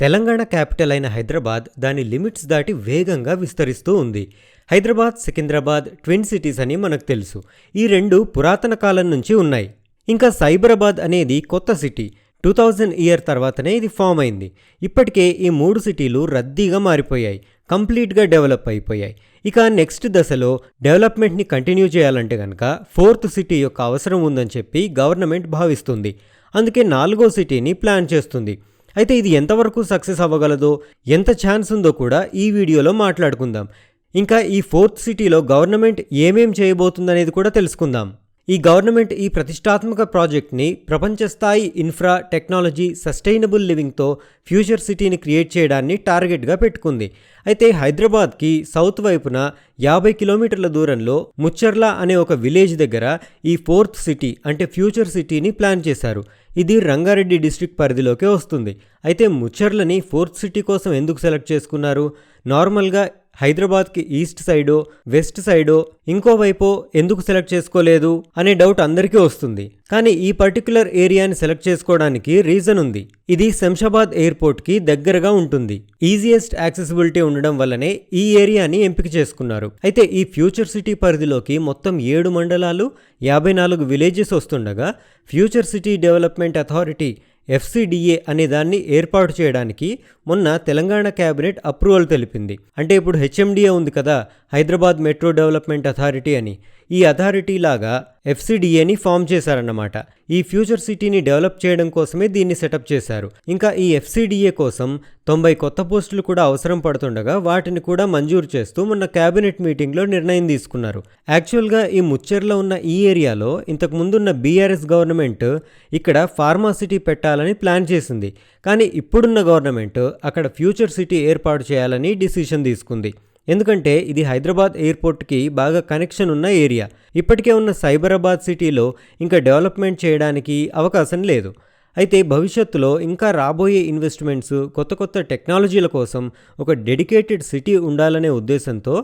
Telangana capital అయిన హైదరాబాద్ దాని limits దాటి వేగంగా విస్తరిస్తూ ఉంది. హైదరాబాద్ సికింద్రాబాద్ ట్విన్ సిటీస్ అని మనకు తెలుసు. ఈ రెండు పురాతన కాలం నుంచి ఉన్నాయి. ఇంకా సైబరాబాద్ అనేది కొత్త సిటీ. టూ థౌజండ్ ఇయర్ తర్వాతనే ఇది ఫామ్ అయింది. ఇప్పటికే ఈ మూడు సిటీలు రద్దీగా మారిపోయాయి. కంప్లీట్గా డెవలప్ అయిపోయాయి. ఇక నెక్స్ట్ దశలో డెవలప్మెంట్ని కంటిన్యూ చేయాలంటే కనుక ఫోర్త్ సిటీ యొక్క అవసరం ఉందని చెప్పి గవర్నమెంట్ భావిస్తుంది. అందుకే నాలుగో సిటీని ప్లాన్ చేస్తుంది. అయితే ఇది ఎంతవరకు సక్సెస్ అవ్వగలదో ఎంత ఛాన్స్ ఉందో కూడా ఈ వీడియోలో మాట్లాడుకుందాం. ఇంకా ఈ ఫోర్త్ సిటీలో గవర్నమెంట్ ఏమేం చేయబోతుందనేది కూడా తెలుసుకుందాం. ఈ గవర్నమెంట్ ఈ ప్రతిష్టాత్మక ప్రాజెక్ట్ని ప్రపంచ స్థాయి ఇన్ఫ్రా టెక్నాలజీ సస్టైనబుల్ లివింగ్తో ఫ్యూచర్ సిటీని క్రియేట్ చేయడాన్ని టార్గెట్గా పెట్టుకుంది. అయితే హైదరాబాద్కి సౌత్ వైపున యాభై కిలోమీటర్ల దూరంలో ముచ్చర్ల అనే ఒక విలేజ్ దగ్గర ఈ ఫోర్త్ సిటీ అంటే ఫ్యూచర్ సిటీని ప్లాన్ చేశారు. ఇది రంగారెడ్డి డిస్ట్రిక్ట్ పరిధిలోకే వస్తుంది. అయితే ముచ్చర్లని ఫోర్త్ సిటీ కోసం ఎందుకు సెలెక్ట్ చేసుకున్నారు? నార్మల్గా హైదరాబాద్కి ఈస్ట్ సైడో వెస్ట్ సైడో ఇంకోవైపో ఎందుకు సెలెక్ట్ చేసుకోలేదు అనే డౌట్ అందరికీ వస్తుంది. కానీ ఈ పర్టికులర్ ఏరియాని సెలెక్ట్ చేసుకోవడానికి రీజన్ ఉంది. ఇది శంషాబాద్ ఎయిర్పోర్ట్కి దగ్గరగా ఉంటుంది. ఈజియెస్ట్ యాక్సెసిబిలిటీ ఉండడం వల్లనే ఈ ఏరియాని ఎంపిక చేసుకున్నారు. అయితే ఈ ఫ్యూచర్ సిటీ పరిధిలోకి మొత్తం ఏడు మండలాలు యాభై నాలుగు విలేజెస్ వస్తుండగా future city development authority FCDA అనే దాన్ని ఏర్పాటు చేయడానికి మొన్న తెలంగాణ క్యాబినెట్ అప్రూవల్ తెలిపింది. అంటే ఇప్పుడు హెచ్ఎండిఏ ఉంది కదా హైదరాబాద్ మెట్రో డెవలప్మెంట్ అథారిటీ అని. ఈ అథారిటీ లాగా ఎఫ్సిడిఏని ఫామ్ చేశారన్నమాట. ఈ ఫ్యూచర్ సిటీని డెవలప్ చేయడం కోసమే దీన్ని సెటప్ చేశారు. ఇంకా ఈ ఎఫ్సిడిఏ కోసం తొంభై కొత్త పోస్టులు కూడా అవసరం పడుతుండగా వాటిని కూడా మంజూరు చేస్తూ మొన్న కేబినెట్ మీటింగ్లో నిర్ణయం తీసుకున్నారు. యాక్చువల్గా ఈ ముచ్చెర్లో ఉన్న ఈ ఏరియాలో ఇంతకు ముందున్న బీఆర్ఎస్ గవర్నమెంట్ ఇక్కడ ఫార్మా సిటీ పెట్టాలని ప్లాన్ చేసింది. కానీ ఇప్పుడున్న గవర్నమెంట్ అక్కడ ఫ్యూచర్ సిటీ ఏర్పాటు చేయాలని డిసిషన్ తీసుకుంది. ఎందుకంటే ఇది హైదరాబాద్ ఎయిర్పోర్ట్కి బాగా కనెక్షన్ ఉన్న ఏరియా. ఇప్పటికే ఉన్న సైబరాబాద్ సిటీలో ఇంకా డెవలప్మెంట్ చేయడానికి అవకాశం లేదు. అయితే భవిష్యత్తులో ఇంకా రాబోయే ఇన్వెస్ట్మెంట్స్ కొత్త కొత్త టెక్నాలజీల కోసం ఒక డెడికేటెడ్ సిటీ ఉండాలనే ఉద్దేశంతో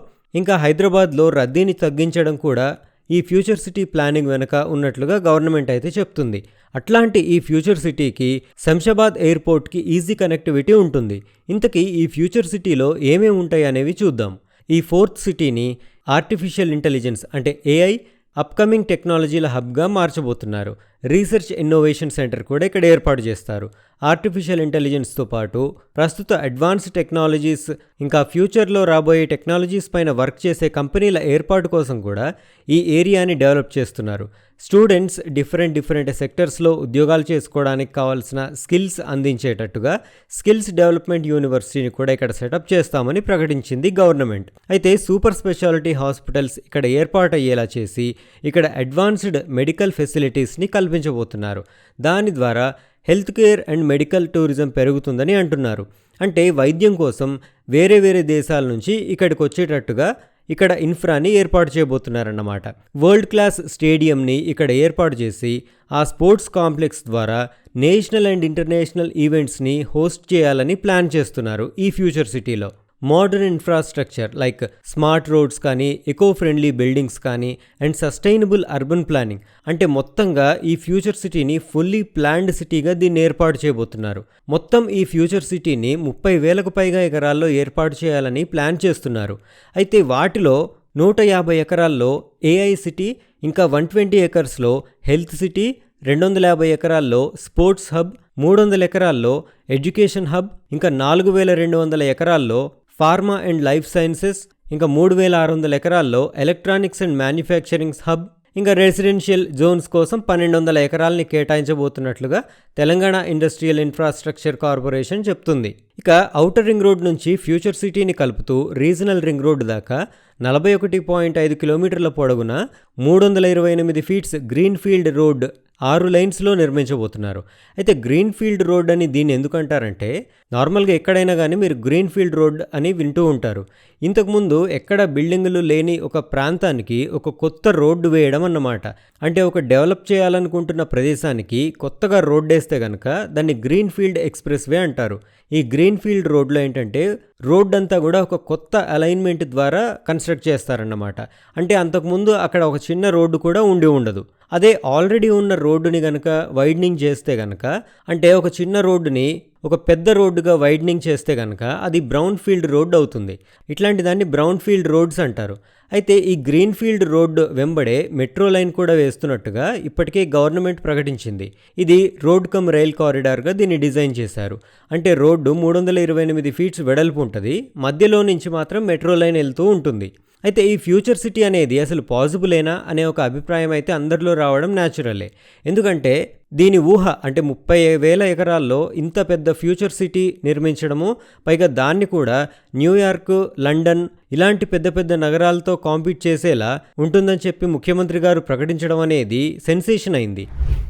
ఇంకా హైదరాబాద్లో రద్దీని తగ్గించడం కూడా ఈ ఫ్యూచర్ సిటీ ప్లానింగ్ వెనుక ఉన్నట్లుగా గవర్నమెంట్ అయితే చెప్తుంది. అట్లాంటి ఈ ఫ్యూచర్ సిటీకి శంషాబాద్ ఎయిర్పోర్ట్కి ఈజీ కనెక్టివిటీ ఉంటుంది. ఇంతకీ ఈ ఫ్యూచర్ సిటీలో ఏమేమి ఉంటాయి అనేవి చూద్దాం. ఈ ఫోర్త్ సిటీని ఆర్టిఫిషియల్ ఇంటెలిజెన్స్ అంటే ఏఐ అప్కమింగ్ టెక్నాలజీల హబ్గా మార్చబోతున్నారు. రీసెర్చ్ ఇన్నోవేషన్ సెంటర్ కూడా ఇక్కడ ఏర్పాటు చేస్తారు. ఆర్టిఫిషియల్ ఇంటెలిజెన్స్తో పాటు ప్రస్తుత అడ్వాన్స్డ్ టెక్నాలజీస్ ఇంకా ఫ్యూచర్లో రాబోయే టెక్నాలజీస్ పైన వర్క్ చేసే కంపెనీల ఏర్పాటు కోసం కూడా ఈ ఏరియాని డెవలప్ చేస్తున్నారు. స్టూడెంట్స్ డిఫరెంట్ డిఫరెంట్ సెక్టర్స్లో ఉద్యోగాలు చేసుకోవడానికి కావాల్సిన స్కిల్స్ అందించేటట్టుగా స్కిల్స్ డెవలప్మెంట్ యూనివర్సిటీని కూడా ఇక్కడ సెటప్ చేస్తామని ప్రకటించింది గవర్నమెంట్. అయితే సూపర్ స్పెషాలిటీ హాస్పిటల్స్ ఇక్కడ ఏర్పాటు అయ్యేలా చేసి ఇక్కడ అడ్వాన్స్డ్ మెడికల్ ఫెసిలిటీస్ని కల్పించబోతున్నారు. దాని ద్వారా health care and medical tourism పెరుగుతుందని అంటున్నారు. అంటే వైద్యం కోసం వేరే వేరే దేశాల నుంచి ఇక్కడికి వచ్చేటట్టుగా ఇక్కడ ఇన్ఫ్రాని ఏర్పాటు చేయబోతున్నారన్నమాట. వరల్డ్ క్లాస్ స్టేడియంని ఇక్కడ ఏర్పాటు చేసి ఆ స్పోర్ట్స్ కాంప్లెక్స్ ద్వారా నేషనల్ అండ్ ఇంటర్నేషనల్ ఈవెంట్స్ని హోస్ట్ చేయాలని ప్లాన్ చేస్తున్నారు ఈ ఫ్యూచర్ సిటీలో. Modern infrastructure like smart roads కానీ ఎకో ఫ్రెండ్లీ బిల్డింగ్స్ కానీ అండ్ సస్టైనబుల్ అర్బన్ ప్లానింగ్. అంటే మొత్తంగా ఈ ఫ్యూచర్ సిటీని ఫుల్లీ ప్లాన్డ్ సిటీగా దీన్ని ఏర్పాటు చేయబోతున్నారు. మొత్తం ఈ ఫ్యూచర్ సిటీని ముప్పై వేలకు పైగా ఎకరాల్లో ఏర్పాటు చేయాలని ప్లాన్ చేస్తున్నారు. అయితే వాటిలో నూట యాభై ఎకరాల్లో ఏఐ సిటీ ఇంకా వన్ ట్వంటీ ఎకర్స్లో హెల్త్ సిటీ రెండు వందల యాభై ఎకరాల్లో స్పోర్ట్స్ హబ్ మూడు వందల ఎకరాల్లో ఎడ్యుకేషన్ హబ్ ఇంకా నాలుగు వేల రెండు వందల ఎకరాల్లో ఫార్మా అండ్ లైఫ్ సైన్సెస్ ఇంకా మూడు వేల ఆరు వందల ఎకరాల్లో ఎలక్ట్రానిక్స్ అండ్ మ్యానుఫ్యాక్చరింగ్స్ హబ్ ఇంకా రెసిడెన్షియల్ జోన్స్ కోసం పన్నెండు వందల ఎకరాలని కేటాయించబోతున్నట్లుగా తెలంగాణ ఇండస్ట్రియల్ ఇన్ఫ్రాస్ట్రక్చర్ కార్పొరేషన్ చెప్తుంది. ఇక ఔటర్ రింగ్ రోడ్ నుంచి ఫ్యూచర్ సిటీని కలుపుతూ రీజనల్ రింగ్ రోడ్ దాకా నలభై ఒకటి పాయింట్ ఐదు కిలోమీటర్ల పొడవున మూడు వందల ఇరవై ఎనిమిది ఫీట్స్ గ్రీన్ ఫీల్డ్ రోడ్ ఆరు లైన్స్లో నిర్మించబోతున్నారు. అయితే గ్రీన్ ఫీల్డ్ రోడ్ అని దీన్ని ఎందుకంటారంటే నార్మల్గా ఎక్కడైనా కానీ మీరు గ్రీన్ ఫీల్డ్ రోడ్ అని వింటూ ఉంటారు. ఇంతకుముందు ఎక్కడ బిల్డింగులు లేని ఒక ప్రాంతానికి ఒక కొత్త రోడ్డు వేయడం అన్నమాట. అంటే ఒక డెవలప్ చేయాలనుకుంటున్న ప్రదేశానికి కొత్తగా రోడ్డు వేస్తే కనుక దాన్ని గ్రీన్ ఫీల్డ్ ఎక్స్ప్రెస్ వే అంటారు. ఈ గ్రీన్ ఫీల్డ్ రోడ్లో ఏంటంటే రోడ్ అంతా కూడా ఒక కొత్త అలైన్మెంట్ ద్వారా కన్స్ట్రక్ట్ చేస్తారన్నమాట. అంటే అంతకుముందు అక్కడ ఒక చిన్న రోడ్డు కూడా ఉండి ఉండదు. అదే ఆల్రెడీ ఉన్న రోడ్డుని గనక వైడనింగ్ చేస్తే గనక అంటే ఒక చిన్న రోడ్డుని ఒక పెద్ద రోడ్డుగా వైడనింగ్ చేస్తే కనుక అది బ్రౌన్ ఫీల్డ్ రోడ్ అవుతుంది. ఇట్లాంటి దాన్ని బ్రౌన్ ఫీల్డ్ రోడ్స్ అంటారు. అయితే ఈ గ్రీన్ ఫీల్డ్ రోడ్డు వెంబడే మెట్రో లైన్ కూడా వేస్తున్నట్టుగా ఇప్పటికే గవర్నమెంట్ ప్రకటించింది. ఇది రోడ్ కమ్ రైల్ కారిడార్గా దీన్ని డిజైన్ చేశారు. అంటే రోడ్డు మూడు వందల ఇరవై ఎనిమిది ఫీట్స్ వెడల్పు ఉంటుంది మధ్యలో నుంచి మాత్రం మెట్రో లైన్ వెళ్తూ ఉంటుంది. అయితే ఈ ఫ్యూచర్ సిటీ అనేది అసలు పాజిబులేనా అనే ఒక అభిప్రాయం అయితే అందరిలో రావడం న్యాచురలే. ఎందుకంటే దీని ఊహ అంటే ముప్పై వేల ఎకరాల్లో ఇంత పెద్ద ఫ్యూచర్ సిటీ నిర్మించడము పైగా దాన్ని కూడా న్యూయార్క్ లండన్ ఇలాంటి పెద్ద పెద్ద నగరాలతో కాంపీట్ చేసేలా ఉంటుందని చెప్పి ముఖ్యమంత్రి గారు ప్రకటించడం అనేది సెన్సేషన్ అయింది.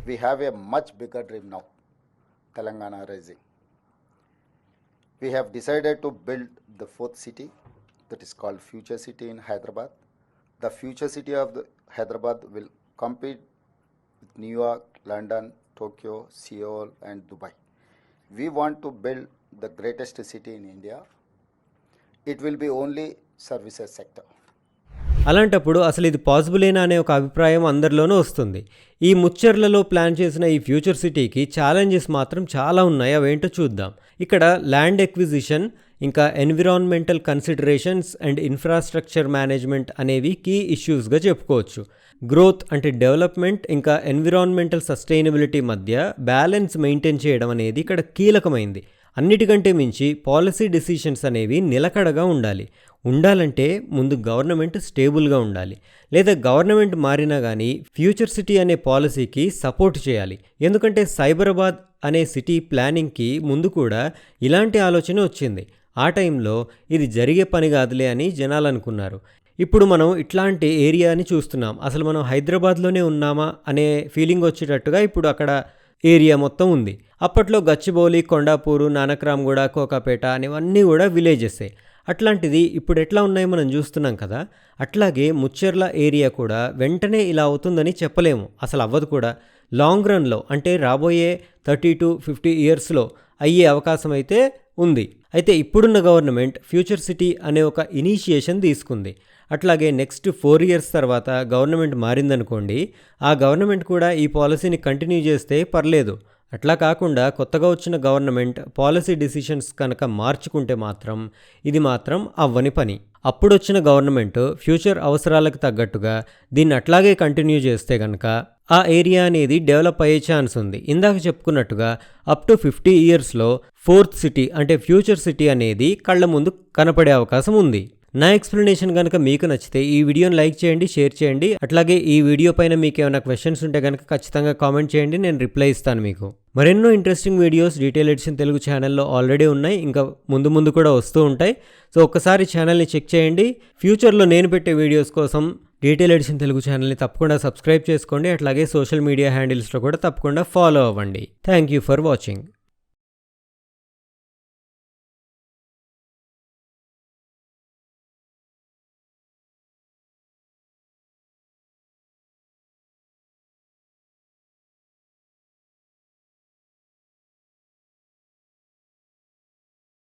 We have a much bigger dream now Telangana rising we have decided to build the fourth city that is called future city in hyderabad. The future city of hyderabad will compete with new york london tokyo seoul and dubai. We want to build the greatest city in india. It will be only services sector అలాంటప్పుడు అసలు ఇది పాసిబులేనా అనే ఒక అభిప్రాయం అందరిలోనూ వస్తుంది. ఈ ముచ్చర్లలో plan చేసిన ఈ ఫ్యూచర్ సిటీకి ఛాలెంజెస్ మాత్రం చాలా ఉన్నాయి. అవేంటో చూద్దాం. ఇక్కడ ల్యాండ్ ఎక్విజిషన్ ఇంకా environmental considerations and infrastructure management అనేవి కీ ఇష్యూస్గా చెప్పుకోవచ్చు. గ్రోత్ అంటే డెవలప్మెంట్ ఇంకా ఎన్విరాన్మెంటల్ సస్టైనబిలిటీ మధ్య బ్యాలెన్స్ మెయింటైన్ చేయడం అనేది ఇక్కడ కీలకమైంది. అన్నిటికంటే మించి పాలసీ డెసిషన్స్ అనేవి నిలకడగా ఉండాలి. ఉండాలంటే ముందు గవర్నమెంట్ స్టేబుల్గా ఉండాలి. లేదా గవర్నమెంట్ మారినా కానీ ఫ్యూచర్ సిటీ అనే పాలసీకి సపోర్ట్ చేయాలి. ఎందుకంటే సైబరాబాద్ అనే సిటీ ప్లానింగ్కి ముందు కూడా ఇలాంటి ఆలోచన వచ్చింది. ఆ టైంలో ఇది జరిగే పని కాదులే అని జనాలు అనుకున్నారు. ఇప్పుడు మనం ఇట్లాంటి ఏరియాని చూస్తున్నాం. అసలు మనం హైదరాబాద్లోనే ఉన్నామా అనే ఫీలింగ్ వచ్చేటట్టుగా ఇప్పుడు అక్కడ ఏరియా మొత్తం ఉంది. అప్పట్లో గచ్చిబౌలి కొండాపూరు నానక్రామ్గూడ కోకాపేట అనేవన్నీ కూడా విలేజెసే. అట్లాంటిది ఇప్పుడు ఎట్లా ఉన్నాయో మనం చూస్తున్నాం కదా అట్లాగే ముచ్చెర్ల ఏరియా కూడా వెంటనే ఇలా అవుతుందని చెప్పలేము. అసలు అవ్వదు కూడా. లాంగ్ రన్లో అంటే రాబోయే థర్టీ టు ఫిఫ్టీ ఇయర్స్లో అయ్యే అవకాశం అయితే ఉంది. అయితే ఇప్పుడున్న గవర్నమెంట్ ఫ్యూచర్ సిటీ అనే ఒక ఇనీషియేషన్ తీసుకుంది. అట్లాగే నెక్స్ట్ ఫోర్ ఇయర్స్ తర్వాత గవర్నమెంట్ మారిందనుకోండి ఆ గవర్నమెంట్ కూడా ఈ పాలసీని కంటిన్యూ చేస్తే పర్లేదు. అట్లా కాకుండా కొత్తగా వచ్చిన గవర్నమెంట్ పాలసీ డిసిషన్స్ కనుక మార్చుకుంటే మాత్రం ఇది మాత్రం అవ్వని పని. అప్పుడొచ్చిన గవర్నమెంట్ ఫ్యూచర్ అవసరాలకు తగ్గట్టుగా దీన్ని అట్లాగే కంటిన్యూ చేస్తే కనుక ఆ ఏరియా అనేది డెవలప్ అయ్యే ఛాన్స్ ఉంది. ఇందాక చెప్పుకున్నట్టుగా అప్ టు ఫిఫ్టీ ఇయర్స్లో ఫోర్త్ సిటీ అంటే ఫ్యూచర్ సిటీ అనేది కళ్ళ ముందు కనపడే అవకాశం ఉంది. నా ఎక్స్ప్లెనేషన్ కనుక మీకు నచ్చితే ఈ వీడియోని లైక్ చేయండి షేర్ చేయండి. అట్లాగే ఈ వీడియో పైన మీకు ఏమైనా క్వశ్చన్స్ ఉంటే కనుక ఖచ్చితంగా కామెంట్ చేయండి నేను రిప్లై ఇస్తాను మీకు. మరెన్నో interesting videos detail edition Telugu ఛానల్లో ఆల్రెడీ ఉన్నాయి. ఇంకా ముందు ముందు కూడా వస్తూ ఉంటాయి. సో ఒక్కసారి ఛానల్ని చెక్ చేయండి. ఫ్యూచర్లో నేను పెట్టే వీడియోస్ కోసం డీటెయిల్ ఎడిషన్ తెలుగు ఛానల్ని తప్పకుండా సబ్స్క్రైబ్ చేసుకోండి. అట్లాగే సోషల్ మీడియా హ్యాండిల్స్లో కూడా తప్పకుండా ఫాలో అవ్వండి. Thank you for watching